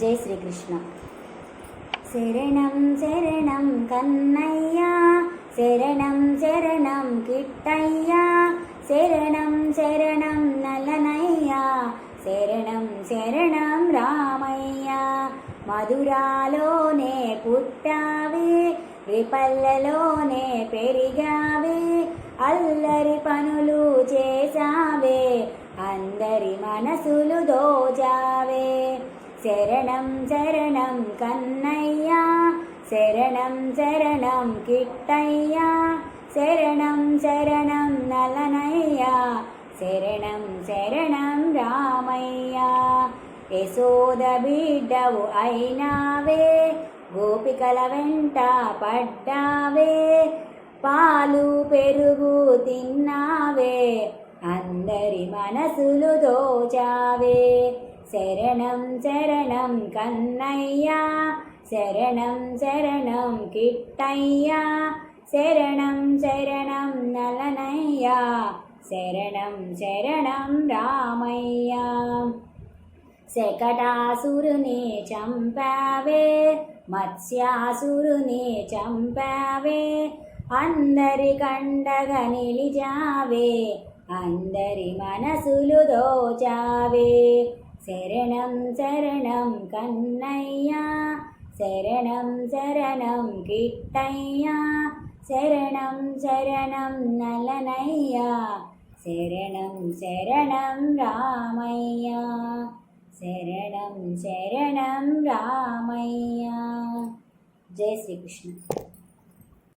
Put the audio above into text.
జై శ్రీకృష్ణ. శరణం శరణం కన్నయ్యా. శరణం శరణం కిట్టయ్యా. శరణం శరణం నలనయ్యా. శరణం శరణం రామయ్యా. మధురాలోనే పుట్టావే. విపల్లలోనే పెరిగావే. అల్లరి పనులు చేసావే అందరి మనసులు దోజా శరణం శరణం కన్నయ్యా శరణం శరణం కిట్టయ్యా శరణం శరణం నలనయ్యా శరణం శరణం రామయ్యా యశోద బిడ్డవు అయినావే గోపికల వెంట పడ్డావే పాలు పెరుగు తిన్నావే అందరి మనసులు దోచావే శరణం శరణం కన్నయ్యా శరణం శరణం కిట్టయ్యా శరణం శరణం నలనయ్యా శరణం శరణం రామయ్యా శకటాసురుని చంపావే మత్స్యాసురుని చంపావే అందరి కండగ నిలిచావే అందరి మనసులు దోచావే శరణం శరణం కన్నయ్యా శరణం శరణం కిట్టయ్యా శరణం శరణం నలనయ్యా శరణం శరణం రామయ్యా శరణం శరణం రామయ్యా జై శ్రీకృష్ణ